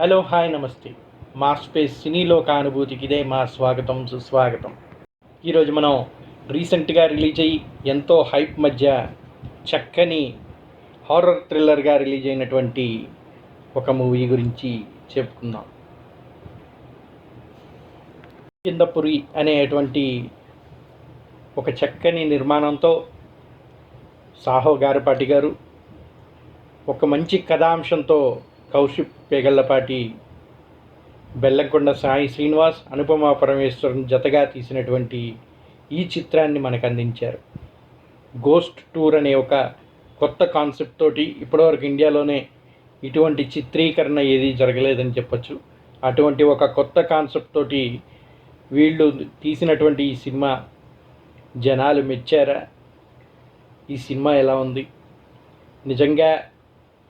Hello hi నమస్తే. మా space సినీలోక అనుభూతికి ఇదే మా స్వాగతం సుస్వాగతం. ఈరోజు మనం రీసెంట్గా రిలీజ్ అయ్యి ఎంతో హైప్ మధ్య చక్కని హారర్ థ్రిల్లర్గా రిలీజ్ అయినటువంటి ఒక మూవీ గురించి చెప్పుకుందాం. కిందపురి అనేటువంటి ఒక చక్కని నిర్మాణంతో సాహో గారిపాటి గారు ఒక మంచి కథాంశంతో కౌశిక్ పేగళ్ళపాటి బెల్లంకొండ సాయి శ్రీనివాస్ అనుపమ పరమేశ్వరన్ జతగా తీసినటువంటి ఈ చిత్రాన్ని మనకు అందించారు గోస్ట్ టూర్ అనే ఒక కొత్త కాన్సెప్ట్ తోటి ఇప్పటివరకు ఇండియాలోనే ఇటువంటి చిత్రీకరణ ఏది జరగలేదని చెప్పచ్చు. అటువంటి ఒక కొత్త కాన్సెప్ట్ తోటి వీళ్ళు తీసినటువంటి ఈ సినిమా జనాలు మెచ్చారా? ఈ సినిమా ఎలా ఉంది? నిజంగా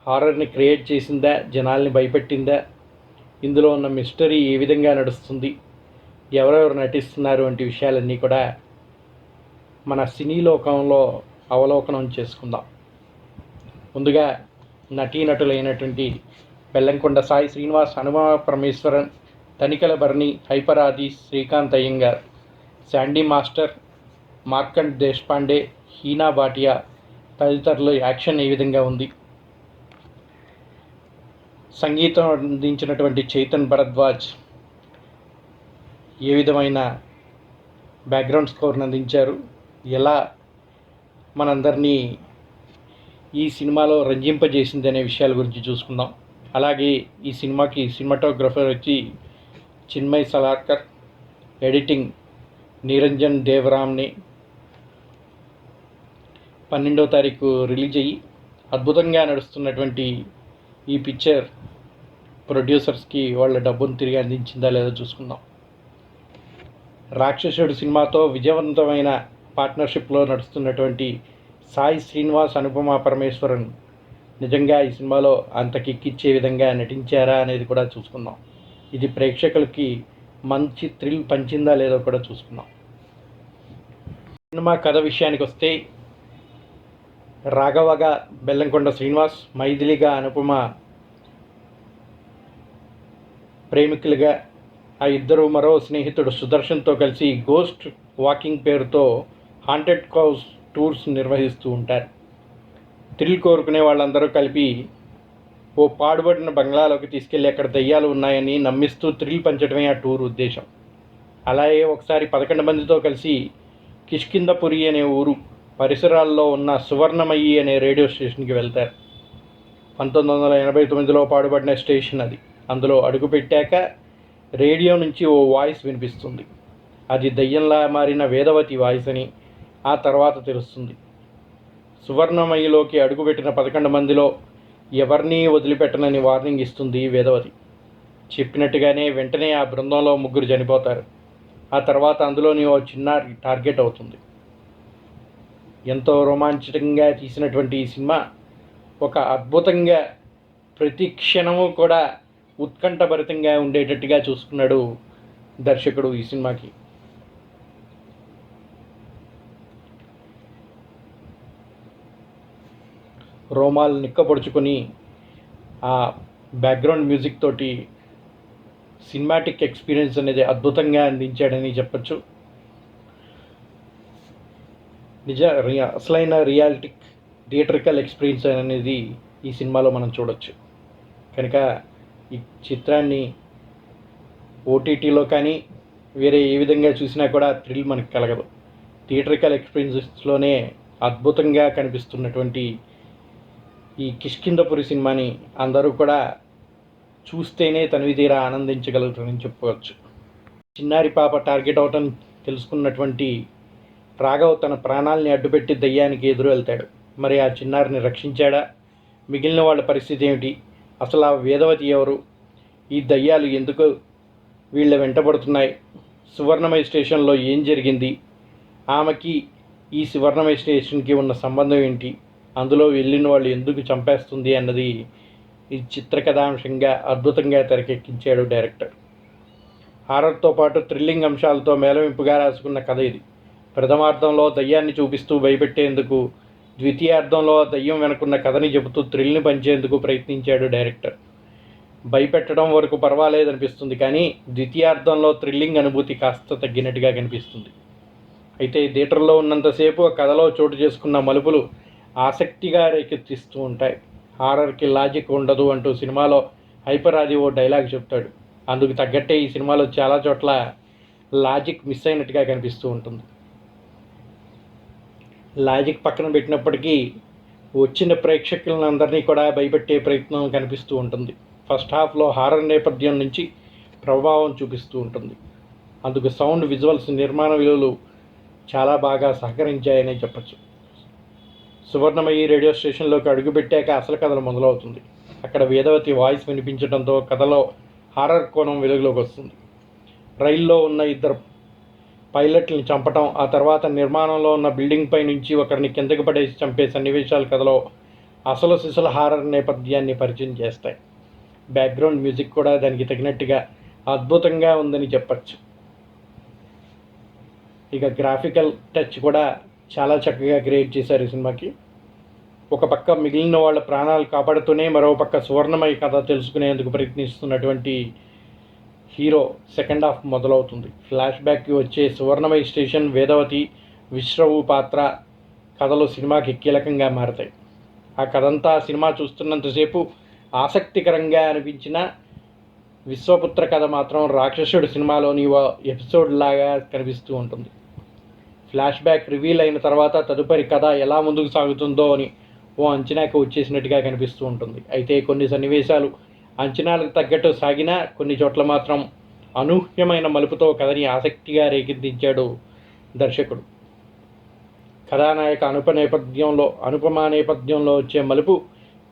హారర్ని క్రియేట్ చేసిందా జనాల్ని భయపెట్టిందా? ఇందులో ఉన్న మిస్టరీ ఏ విధంగా నడుస్తుంది? ఎవరెవరు నటిస్తున్నారు వంటి విషయాలన్నీ కూడా మన సినీ లోకంలో అవలోకనం చేసుకుందాం. ముందుగా నటీనటులైనటువంటి బెల్లంకొండ సాయి శ్రీనివాస్ హనుమ పరమేశ్వరన్ తనికల భరణి హైపరాది శ్రీకాంత్ అయ్యంగార్ శాండీ మాస్టర్ మార్కండ్ దేశపాండే హీనా భాటియా తదితరులు యాక్షన్ ఏ విధంగా ఉంది? సంగీతం అందించినటువంటి చైతన్ భరద్వాజ్ ఏ విధమైన బ్యాక్గ్రౌండ్ స్కోర్ని అందించారు? ఎలా మనందరినీ ఈ సినిమాలో రంజింపజేసింది అనే విషయాల గురించి చూసుకుందాం. అలాగే ఈ సినిమాకి సినిమాటోగ్రఫర్ వచ్చి చిన్మయ్ సలార్కర్ ఎడిటింగ్ నిరంజన్ దేవరామ్ని పన్నెండో తారీఖు రిలీజ్ అయ్యి అద్భుతంగా నడుస్తున్నటువంటి ఈ పిక్చర్ ప్రొడ్యూసర్స్కి వాళ్ళ డబ్బును తిరిగి అందించిందా లేదో చూసుకుందాం. రాక్షసుడు సినిమాతో విజయవంతమైన పార్ట్నర్షిప్లో నడుస్తున్నటువంటి సాయి శ్రీనివాస్ అనుపమ పరమేశ్వరన్ నిజంగా ఈ సినిమాలో అంత కిక్కిచ్చే విధంగా నటించారా అనేది కూడా చూసుకుందాం. ఇది ప్రేక్షకులకి మంచి థ్రిల్ పంచిందా లేదో కూడా చూసుకుందాం. సినిమా కథ విషయానికి వస్తే రాఘవగా బెల్లంకొండ శ్రీనివాస్ మైథిలిగా అనుపమ ప్రేమికులుగా ఆ ఇద్దరు మరో స్నేహితుడు సుదర్శన్తో కలిసి గోస్ట్ వాకింగ్ పేరుతో హాంటెడ్ కౌస్ టూర్స్ నిర్వహిస్తూ ఉంటారు. థ్రిల్ కోరుకునే వాళ్ళందరూ కలిపి ఓ పాడుబడిన బంగ్లాలోకి తీసుకెళ్ళి అక్కడ దయ్యాలు ఉన్నాయని నమ్మిస్తూ థ్రిల్ పంచడమే ఆ టూర్ ఉద్దేశం. అలాగే ఒకసారి పదకొండు మందితో కలిసి కిష్కిందపురి అనే ఊరు పరిసరాల్లో ఉన్న సువర్ణమయ్యి అనే రేడియో స్టేషన్కి వెళ్తారు. పంతొమ్మిది వందల ఎనభై తొమ్మిదిలో పాడుబడిన స్టేషన్ అది. అందులో అడుగుపెట్టాక రేడియో నుంచి ఓ వాయిస్ వినిపిస్తుంది. అది దయ్యంలా మారిన వేదవతి వాయిస్ అని ఆ తర్వాత తెలుస్తుంది. సువర్ణమయ్యలోకి అడుగుపెట్టిన పదకొండు మందిలో ఎవరినీ వదిలిపెట్టనని వార్నింగ్ ఇస్తుంది వేదవతి. చెప్పినట్టుగానే వెంటనే ఆ బృందంలో ముగ్గురు చనిపోతారు. ఆ తర్వాత అందులోని ఓ చిన్న టార్గెట్ అవుతుంది. ఎంతో రోమాంచకంగా తీసినటువంటి ఈ సినిమా ఒక అద్భుతంగా ప్రతి క్షణము కూడా ఉత్కంఠభరితంగా ఉండేటట్టుగా చూసుకున్నాడు దర్శకుడు ఈ సినిమాకి. రోమాలు నిక్కపొడుచుకొని ఆ బ్యాక్గ్రౌండ్ మ్యూజిక్ తోటి సినిమాటిక్ ఎక్స్పీరియన్స్ అనేది అద్భుతంగా అందించాడని చెప్పచ్చు. నిజ రియా అసలైన రియాలిటిక్ థియేట్రికల్ ఎక్స్పీరియన్స్ అనేది ఈ సినిమాలో మనం చూడొచ్చు. కనుక ఈ చిత్రాన్ని ఓటీటీలో కానీ వేరే ఏ విధంగా చూసినా కూడా థ్రిల్ మనకు కలగదు. థియేట్రికల్ ఎక్స్పీరియన్సెస్లోనే అద్భుతంగా కనిపిస్తున్నటువంటి ఈ కిష్కిందపురి సినిమాని అందరూ కూడా చూస్తేనే తనివి తీరా ఆనందించగలుగుతారని చెప్పుకోవచ్చు. చిన్నారి పాప టార్గెట్ అవటం తెలుసుకున్నటువంటి రాఘవ్ తన ప్రాణాలని అడ్డుపెట్టి దయ్యానికి ఎదురు వెళ్తాడు. మరి ఆ చిన్నారిని రక్షించాడా? మిగిలిన వాళ్ళ పరిస్థితి ఏమిటి? అసలు ఆ వేదవతి ఎవరు? ఈ దయ్యాలు ఎందుకు వీళ్ళ వెంటబడుతున్నాయి సువర్ణమయ స్టేషన్లో ఏం జరిగింది? ఆమెకి ఈ సువర్ణమయ స్టేషన్కి ఉన్న సంబంధం ఏంటి? అందులో వెళ్ళిన వాళ్ళు ఎందుకు చంపేస్తుంది అన్నది ఈ చిత్రకథాంశంగా అద్భుతంగా తెరకెక్కించాడు డైరెక్టర్. హారర్తో పాటు థ్రిల్లింగ్ అంశాలతో మేళవింపుగా రాసుకున్న కథ ఇది. ప్రథమార్థంలో దయ్యాన్ని చూపిస్తూ భయపెట్టేందుకు ద్వితీయార్థంలో దయ్యం వెనుకున్న కథని చెబుతూ థ్రిల్ని పంచేందుకు ప్రయత్నించాడు డైరెక్టర్. భయపెట్టడం వరకు పర్వాలేదనిపిస్తుంది కానీ ద్వితీయార్థంలో థ్రిల్లింగ్ అనుభూతి కాస్త తగ్గినట్టుగా కనిపిస్తుంది. అయితే థియేటర్లో ఉన్నంతసేపు ఆ కథలో చోటు చేసుకున్న మలుపులు ఆసక్తిగా రేకెత్తిస్తూ ఉంటాయి. హారర్కి లాజిక్ ఉండదు అంటూ సినిమాలో హైపర్ ఓ డైలాగ్ చెప్తాడు. అందుకు తగ్గట్టే ఈ సినిమాలో చాలా చోట్ల లాజిక్ మిస్ అయినట్టుగా కనిపిస్తూ ఉంటుంది. లాజిక్ పక్కన పెట్టినప్పటికీ వచ్చిన ప్రేక్షకులందరినీ కూడా భయపెట్టే ప్రయత్నం కనిపిస్తూ ఉంటుంది. ఫస్ట్ హాఫ్లో హారర్ నేపథ్యం నుంచి ప్రభావం చూపిస్తూ ఉంటుంది. అందుకు సౌండ్ విజువల్స్ నిర్మాణ విలువలు చాలా బాగా సహకరించాయనే చెప్పచ్చు. సువర్ణమయ్యి రేడియో స్టేషన్లోకి అడుగుపెట్టాక అసలు కథలు మొదలవుతుంది. అక్కడ వేదవతి వాయిస్ వినిపించడంతో కథలో హారర్ కోణం వెలుగులోకి వస్తుంది. రైల్లో ఉన్న ఇద్దరు పైలట్ని చంపటం ఆ తర్వాత నిర్మాణంలో ఉన్న బిల్డింగ్ పై నుంచి ఒకరిని కిందకి పడేసి చంపే సన్నివేశాల కథలో అసలు సిసలు హారర్ నేపథ్యాన్ని పరిచయం చేస్తాయి. బ్యాక్గ్రౌండ్ మ్యూజిక్ కూడా దానికి తగినట్టుగా అద్భుతంగా ఉందని చెప్పచ్చు. ఇక గ్రాఫికల్ టచ్ కూడా చాలా చక్కగా క్రియేట్ చేశారు ఈ సినిమాకి. ఒక పక్క మిగిలిన వాళ్ళ ప్రాణాలు కాపాడుతూనే మరో పక్క సువర్ణమయ కథ తెలుసుకునేందుకు ప్రయత్నిస్తున్నటువంటి హీరో సెకండ్ హాఫ్ మొదలవుతుంది. ఫ్లాష్ బ్యాక్కి వచ్చే సువర్ణమయ స్టేషన్ వేదవతి విశ్రవు పాత్ర కథలు సినిమాకి కీలకంగా మారతాయి. ఆ కథంతా సినిమా చూస్తున్నంతసేపు ఆసక్తికరంగా అనిపించిన విశ్వపుత్ర కథ మాత్రం రాక్షసుడు సినిమాలోని ఓ ఎపిసోడ్ లాగా కనిపిస్తూ ఉంటుంది. ఫ్లాష్ బ్యాక్ రివీల్ అయిన తర్వాత తదుపరి కథ ఎలా ముందుకు సాగుతుందో అని ఓ అంచనాకి వచ్చేసినట్టుగా కనిపిస్తూ ఉంటుంది. అయితే కొన్ని సన్నివేశాలు అంచనాలకు తగ్గట్టు సాగినా కొన్ని చోట్ల మాత్రం అనూహ్యమైన మలుపుతో కథని ఆసక్తిగా రేకెత్తించాడు దర్శకుడు. కథానాయక అనుప నేపథ్యంలో అనుపమ నేపథ్యంలో వచ్చే మలుపు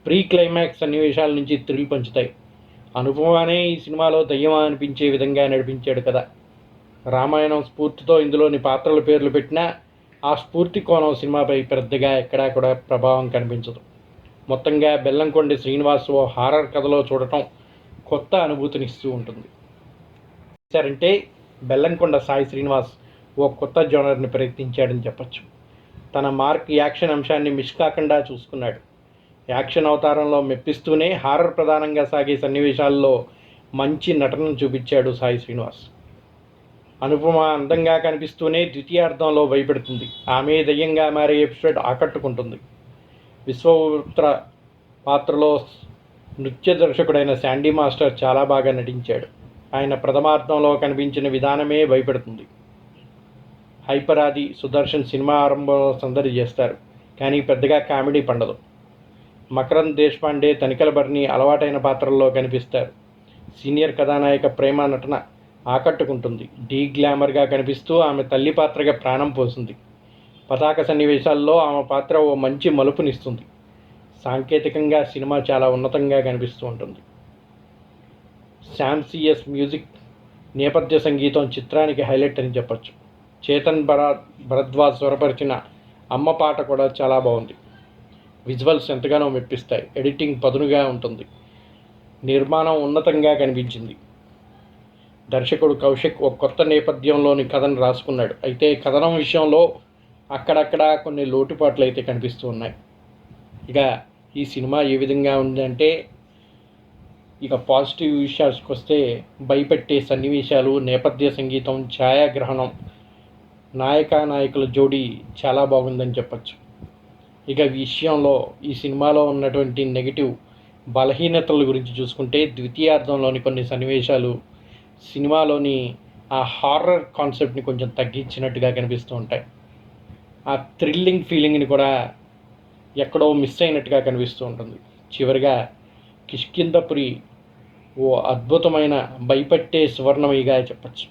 ప్రీ క్లైమాక్స్ సన్నివేశాల నుంచి తిరిగి పంచుతాయి. అనుపమానే ఈ సినిమాలో దయ్యమా అనిపించే విధంగా నడిపించాడు కదా రామాయణం స్ఫూర్తితో ఇందులోని పాత్రల పేర్లు పెట్టినా ఆ స్ఫూర్తి కోణం సినిమాపై పెద్దగా ఎక్కడా కూడా ప్రభావం కనిపించదు. మొత్తంగా బెల్లంకొండ శ్రీనివాస్ ఓ హారర్ కథలో చూడటం కొత్త అనుభూతినిస్తూ ఉంటుంది. సరంటే బెల్లంకొండ సాయి శ్రీనివాస్ ఓ కొత్త జోనర్ని ప్రయత్నించాడని చెప్పచ్చు. తన మార్క్ యాక్షన్ అంశాన్ని మిస్ కాకుండా చూసుకున్నాడు. యాక్షన్ అవతారంలో మెప్పిస్తూనే హారర్ ప్రధానంగా సాగే సన్నివేశాల్లో మంచి నటనను చూపించాడు సాయి శ్రీనివాస్. అనుపమ అందంగా కనిపిస్తూనే ద్వితీయార్థంలో భయపెడుతుంది. ఆమె దయ్యంగా మారే ఎపిసోడ్ ఆకట్టుకుంటుంది. విశ్వపుత్ర పాత్రలో నృత్య దర్శకుడైన శాండీ మాస్టర్ చాలా బాగా నటించాడు. ఆయన ప్రథమార్థంలో కనిపించిన విధానమే భయపెడుతుంది. హైపరాది సుదర్శన్ సినిమా ఆరంభంలో సందడి చేస్తారు కానీ పెద్దగా కామెడీ పండదు. మకరంద్ దేశపాండే తనికల భరణి అలవాటైన పాత్రల్లో కనిపిస్తారు. సీనియర్ కథానాయక ప్రేమ నటన ఆకట్టుకుంటుంది. డీ గ్లామర్గా కనిపిస్తూ ఆమె తల్లి పాత్రగా ప్రాణం పోసింది పతాక సన్నివేశాల్లో ఆమె పాత్ర ఓ మంచి మలుపునిస్తుంది. సాంకేతికంగా సినిమా చాలా ఉన్నతంగా కనిపిస్తూ ఉంటుంది. శామ్సియస్ మ్యూజిక్ నేపథ్య సంగీతం చిత్రానికి హైలైట్ అని చెప్పచ్చు. చేతన్ భరా భరద్వాజ్ స్వరపరిచిన అమ్మ పాట కూడా చాలా బాగుంది. విజువల్స్ ఎంతగానో మెప్పిస్తాయి. ఎడిటింగ్ పదునుగా ఉంటుంది. నిర్మాణం ఉన్నతంగా కనిపించింది. దర్శకుడు కౌశిక్ ఒక కొత్త నేపథ్యంలోని కథను రాసుకున్నాడు. అయితే కథనం విషయంలో అక్కడక్కడ కొన్ని లోటుపాట్లు అయితే కనిపిస్తూ ఉన్నాయి. ఇక ఈ సినిమా ఏ విధంగా ఉందంటే ఇక పాజిటివ్ విషయాలకు వస్తే భయపెట్టే సన్నివేశాలు నేపథ్య సంగీతం ఛాయాగ్రహణం నాయక నాయకుల జోడీ చాలా బాగుందని చెప్పచ్చు. ఇక విషయంలో ఈ సినిమాలో ఉన్నటువంటి నెగిటివ్ బలహీనతల గురించి చూసుకుంటే ద్వితీయార్థంలోని కొన్ని సన్నివేశాలు సినిమాలోని ఆ హారర్ కాన్సెప్ట్ని కొంచెం తగ్గించినట్టుగా కనిపిస్తూ ఉంటాయి. ఆ థ్రిల్లింగ్ ఫీలింగ్ని కూడా ఎక్కడో మిస్ అయినట్టుగా కనిపిస్తూ ఉంటుంది. చివరిగా కిష్కిందపురి ఓ అద్భుతమైన భయపెట్టే సువర్ణమయిగా చెప్పచ్చు.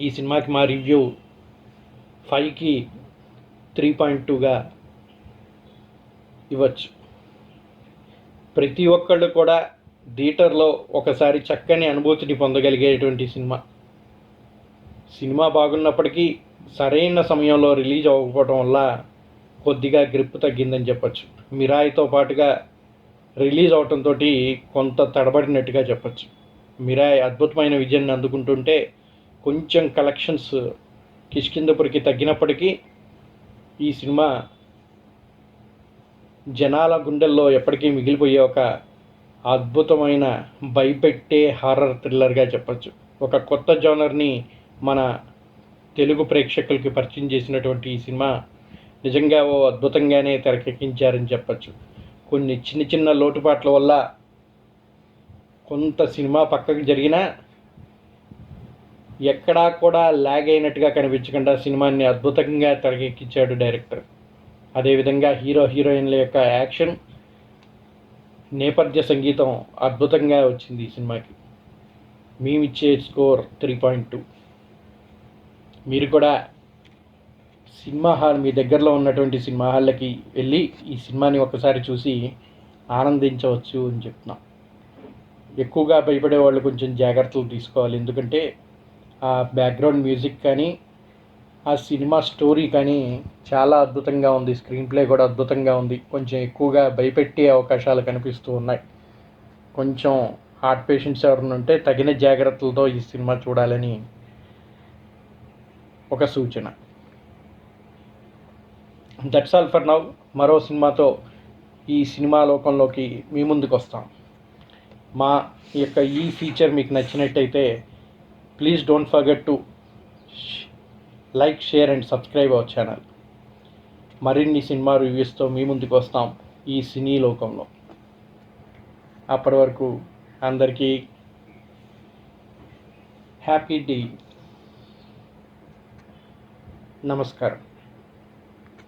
ఈ సినిమాకి మా రివ్యూ ఫైవ్కి త్రీ పాయింట్ టూగా ఇవ్వచ్చు. ప్రతి ఒక్కళ్ళు కూడా థియేటర్లో ఒకసారి చక్కని అనుభూతిని పొందగలిగేటువంటి సినిమా. సినిమా బాగున్నప్పటికీ సరైన సమయంలో రిలీజ్ అవ్వకపోవడం వల్ల కొద్దిగా గ్రిప్ తగ్గిందని చెప్పచ్చు. మిరాయితో పాటుగా రిలీజ్ అవటంతో కొంత తడబడినట్టుగా చెప్పచ్చు. మిరాయి అద్భుతమైన విజయాన్ని అందుకుంటుంటే కొంచెం కలెక్షన్స్ కిష్కిందపురికి తగ్గినప్పటికీ ఈ సినిమా జనాల గుండెల్లో ఎప్పటికీ మిగిలిపోయే ఒక అద్భుతమైన భయపెట్టే హారర్ థ్రిల్లర్గా చెప్పచ్చు. ఒక కొత్త జోనర్ని మన తెలుగు ప్రేక్షకులకి పరిచయం చేసినటువంటి ఈ సినిమా నిజంగా ఓ అద్భుతంగానే తెరకెక్కించారని చెప్పచ్చు. కొన్ని చిన్న చిన్న లోటుపాట్ల వల్ల కొంత సినిమా పక్కకు జరిగినా ఎక్కడా కూడా లాగ్ అయినట్టుగా కనిపించకుండా సినిమాని అద్భుతంగా తెరకెక్కించాడు డైరెక్టర్. అదేవిధంగా హీరో హీరోయిన్ల యొక్క యాక్షన్ నేపథ్య సంగీతం అద్భుతంగా వచ్చింది ఈ సినిమాకి. మేమిచ్చే స్కోర్ త్రీ పాయింట్ టూ. మీరు కూడా సినిమా హాల్ మీ దగ్గరలో ఉన్నటువంటి సినిమా హాళ్ళకి వెళ్ళి ఈ సినిమాని ఒకసారి చూసి ఆనందించవచ్చు అని చెప్తున్నాం. ఎక్కువగా భయపడే వాళ్ళు కొంచెం జాగ్రత్తలు తీసుకోవాలి. ఎందుకంటే ఆ బ్యాక్గ్రౌండ్ మ్యూజిక్ కానీ ఆ సినిమా స్టోరీ కానీ చాలా అద్భుతంగా ఉంది. స్క్రీన్ ప్లే కూడా అద్భుతంగా ఉంది. కొంచెం ఎక్కువగా భయపెట్టే అవకాశాలు కనిపిస్తూ ఉన్నాయి. కొంచెం హార్ట్ పేషెంట్స్ ఎవరైనా ఉంటే తగిన జాగ్రత్తలతో ఈ సినిమా చూడాలని ఒక సూచన. దట్స్ ఆల్ ఫర్ నౌ మరో సినిమాతో ఈ సినిమా లోకంలోకి మీ ముందుకు వస్తాం. మా యొక్క ఈ ఫీచర్ మీకు నచ్చినట్టయితే please don't forget to like share and subscribe our channel మరిన్ని సినిమా రివ్యూస్తో మీ ముందుకు వస్తాం ఈ సినీ లోకంలో. అప్పటి వరకు అందరికీ హ్యాపీ డే नमस्कार।